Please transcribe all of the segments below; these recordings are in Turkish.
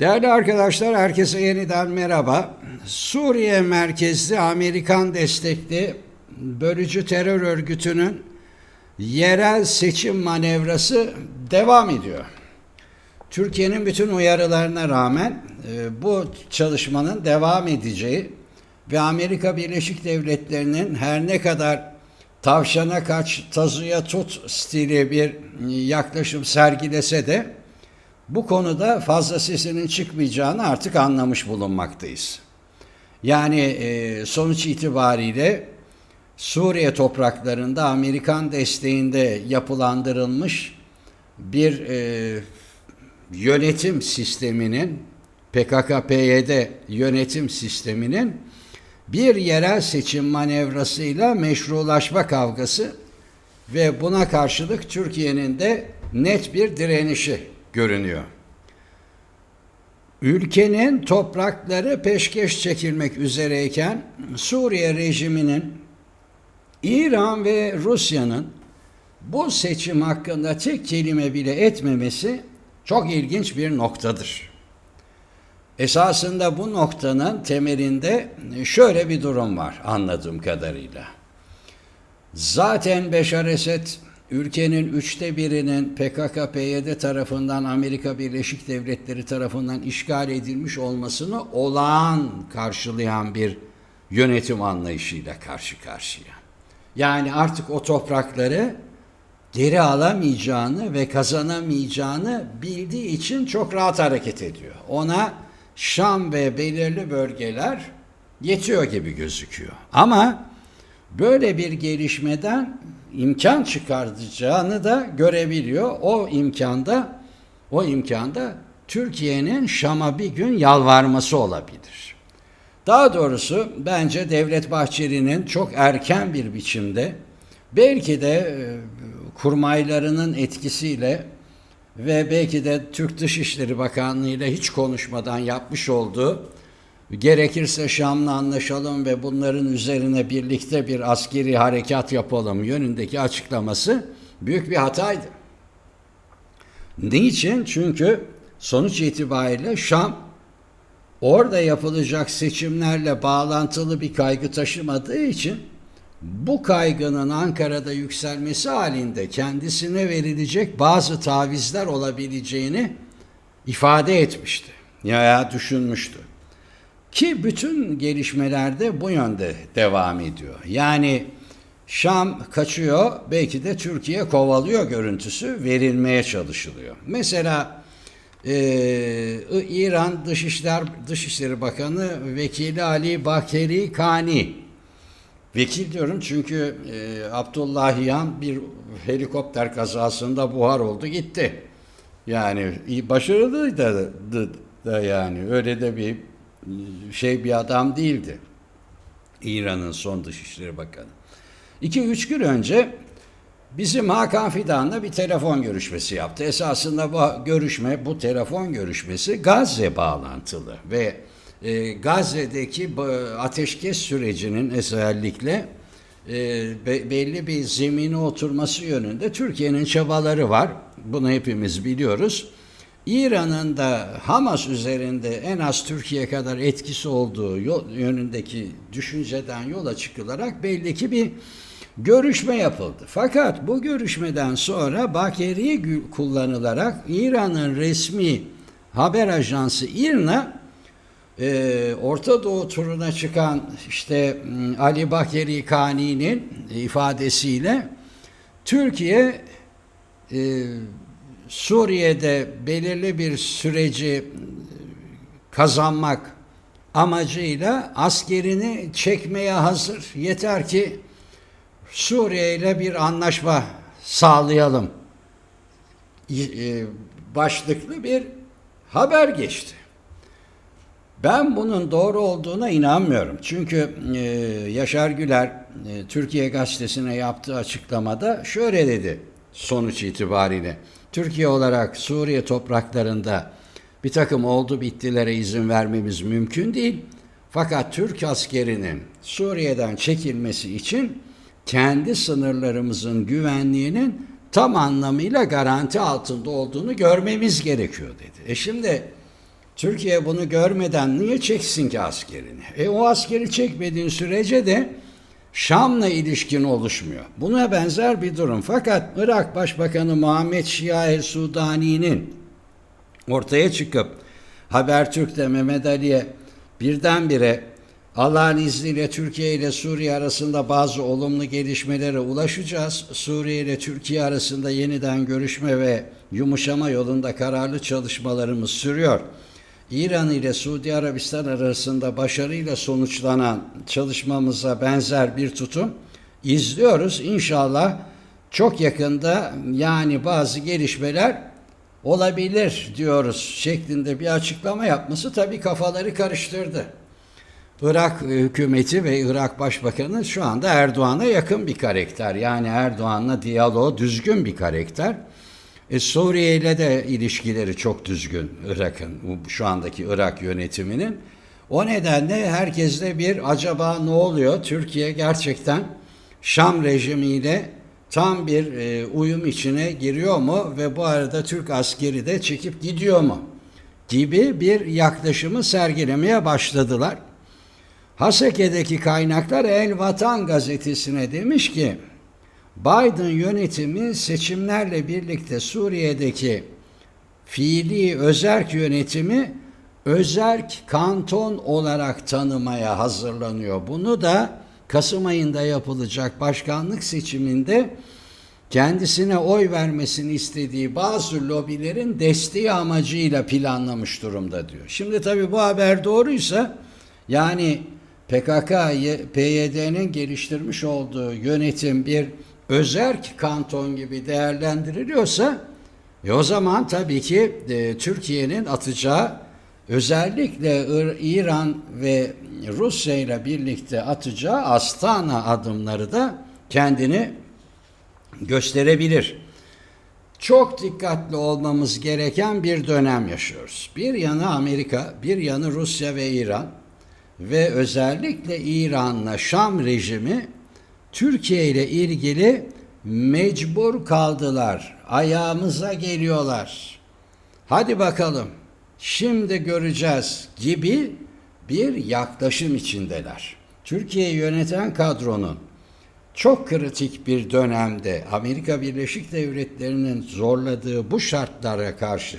Değerli arkadaşlar, herkese yeniden merhaba. Suriye merkezli Amerikan destekli bölücü terör örgütünün yerel seçim manevrası devam ediyor. Türkiye'nin bütün uyarılarına rağmen e, bu çalışmanın devam edeceği ve Amerika Birleşik Devletleri'nin her ne kadar tavşana kaç, tazıya tut stili bir yaklaşım sergilese de bu konuda fazla sesinin çıkmayacağını artık anlamış bulunmaktayız. Yani e, sonuç itibariyle Suriye topraklarında Amerikan desteğinde yapılandırılmış bir e, yönetim sisteminin PKK-PYD yönetim sisteminin bir yerel seçim manevrasıyla meşrulaşma kavgası ve buna karşılık Türkiye'nin de net bir direnişi görünüyor. Ülkenin toprakları peşkeş çekilmek üzereyken Suriye rejiminin İran ve Rusya'nın bu seçim hakkında tek kelime bile etmemesi çok ilginç bir noktadır. Esasında bu noktanın temelinde şöyle bir durum var anladığım kadarıyla. Zaten Beşar Esed ülkenin üçte birinin PKK-PYD tarafından Amerika Birleşik Devletleri tarafından işgal edilmiş olmasını olağan karşılayan bir yönetim anlayışıyla karşı karşıya. Yani artık o toprakları geri alamayacağını ve kazanamayacağını bildiği için çok rahat hareket ediyor. Ona Şam ve belirli bölgeler yetiyor gibi gözüküyor. Ama böyle bir gelişmeden imkan çıkartacağını da görebiliyor. O imkanda o imkanda Türkiye'nin Şam'a bir gün yalvarması olabilir. Daha doğrusu bence Devlet Bahçeli'nin çok erken bir biçimde belki de e, kurmaylarının etkisiyle ve belki de Türk Dışişleri Bakanlığı ile hiç konuşmadan yapmış olduğu gerekirse Şam'la anlaşalım ve bunların üzerine birlikte bir askeri harekat yapalım yönündeki açıklaması büyük bir hataydı. Niçin? Çünkü sonuç itibariyle Şam orada yapılacak seçimlerle bağlantılı bir kaygı taşımadığı için bu kaygının Ankara'da yükselmesi halinde kendisine verilecek bazı tavizler olabileceğini ifade etmişti. Ya düşünmüştü. Ki bütün gelişmelerde bu yönde devam ediyor. Yani Şam kaçıyor, belki de Türkiye kovalıyor görüntüsü verilmeye çalışılıyor. Mesela e, İran Dışişler Dışişleri Bakanı Vekili Ali Bakeri Kani Vekil diyorum çünkü e, Abdullahiyan bir helikopter kazasında buhar oldu gitti. Yani başarılıydı da yani öyle de bir şey bir adam değildi. İran'ın son Dışişleri Bakanı. İki üç gün önce bizim Hakan Fidan'la bir telefon görüşmesi yaptı. Esasında bu görüşme, bu telefon görüşmesi Gazze bağlantılı ve e, Gazze'deki ateşkes sürecinin özellikle e, be, belli bir zemine oturması yönünde Türkiye'nin çabaları var. Bunu hepimiz biliyoruz. İran'ın da Hamas üzerinde en az Türkiye kadar etkisi olduğu yönündeki düşünceden yola çıkılarak belli ki bir görüşme yapıldı. Fakat bu görüşmeden sonra Bakeri kullanılarak İran'ın resmi haber ajansı İRNA e, Orta Doğu turuna çıkan işte Ali Bakeri Kani'nin ifadesiyle Türkiye e, Suriye'de belirli bir süreci kazanmak amacıyla askerini çekmeye hazır. Yeter ki Suriye ile bir anlaşma sağlayalım başlıklı bir haber geçti. Ben bunun doğru olduğuna inanmıyorum. Çünkü e, Yaşar Güler e, Türkiye Gazetesi'ne yaptığı açıklamada şöyle dedi sonuç itibariyle. Türkiye olarak Suriye topraklarında bir takım oldu bittilere izin vermemiz mümkün değil. Fakat Türk askerinin Suriye'den çekilmesi için kendi sınırlarımızın güvenliğinin tam anlamıyla garanti altında olduğunu görmemiz gerekiyor dedi. E şimdi Türkiye bunu görmeden niye çeksin ki askerini? E o askeri çekmediğin sürece de Şam'la ilişkin oluşmuyor. Buna benzer bir durum. Fakat Irak Başbakanı Muhammed Şia el Sudani'nin ortaya çıkıp Habertürk'te Mehmet Ali'ye birdenbire Allah'ın izniyle Türkiye ile Suriye arasında bazı olumlu gelişmelere ulaşacağız. Suriye ile Türkiye arasında yeniden görüşme ve yumuşama yolunda kararlı çalışmalarımız sürüyor. İran ile Suudi Arabistan arasında başarıyla sonuçlanan çalışmamıza benzer bir tutum izliyoruz. İnşallah çok yakında yani bazı gelişmeler olabilir diyoruz şeklinde bir açıklama yapması tabii kafaları karıştırdı. Irak hükümeti ve Irak Başbakanı şu anda Erdoğan'a yakın bir karakter. Yani Erdoğan'la diyaloğu düzgün bir karakter. E, Suriye ile de ilişkileri çok düzgün Irak'ın, şu andaki Irak yönetiminin. O nedenle herkeste bir acaba ne oluyor? Türkiye gerçekten Şam rejimiyle tam bir e, uyum içine giriyor mu ve bu arada Türk askeri de çekip gidiyor mu? Gibi bir yaklaşımı sergilemeye başladılar. Haseke'deki kaynaklar El Vatan gazetesine demiş ki Biden yönetimi seçimlerle birlikte Suriye'deki fiili özerk yönetimi özerk kanton olarak tanımaya hazırlanıyor. Bunu da Kasım ayında yapılacak başkanlık seçiminde kendisine oy vermesini istediği bazı lobilerin desteği amacıyla planlamış durumda diyor. Şimdi tabii bu haber doğruysa yani PKK, PYD'nin geliştirmiş olduğu yönetim bir özerk kanton gibi değerlendiriliyorsa e o zaman tabii ki e, Türkiye'nin atacağı özellikle İran ve Rusya ile birlikte atacağı Astana adımları da kendini gösterebilir. Çok dikkatli olmamız gereken bir dönem yaşıyoruz. Bir yanı Amerika, bir yanı Rusya ve İran ve özellikle İran'la Şam rejimi Türkiye ile ilgili mecbur kaldılar. Ayağımıza geliyorlar. Hadi bakalım. Şimdi göreceğiz gibi bir yaklaşım içindeler. Türkiye'yi yöneten kadronun çok kritik bir dönemde Amerika Birleşik Devletleri'nin zorladığı bu şartlara karşı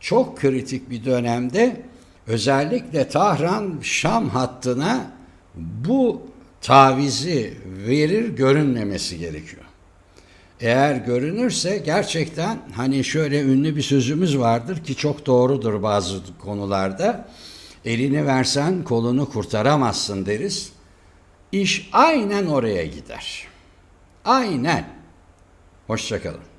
çok kritik bir dönemde özellikle Tahran-Şam hattına bu tavizi verir görünmemesi gerekiyor. Eğer görünürse gerçekten hani şöyle ünlü bir sözümüz vardır ki çok doğrudur bazı konularda. Elini versen kolunu kurtaramazsın deriz. İş aynen oraya gider. Aynen. Hoşçakalın.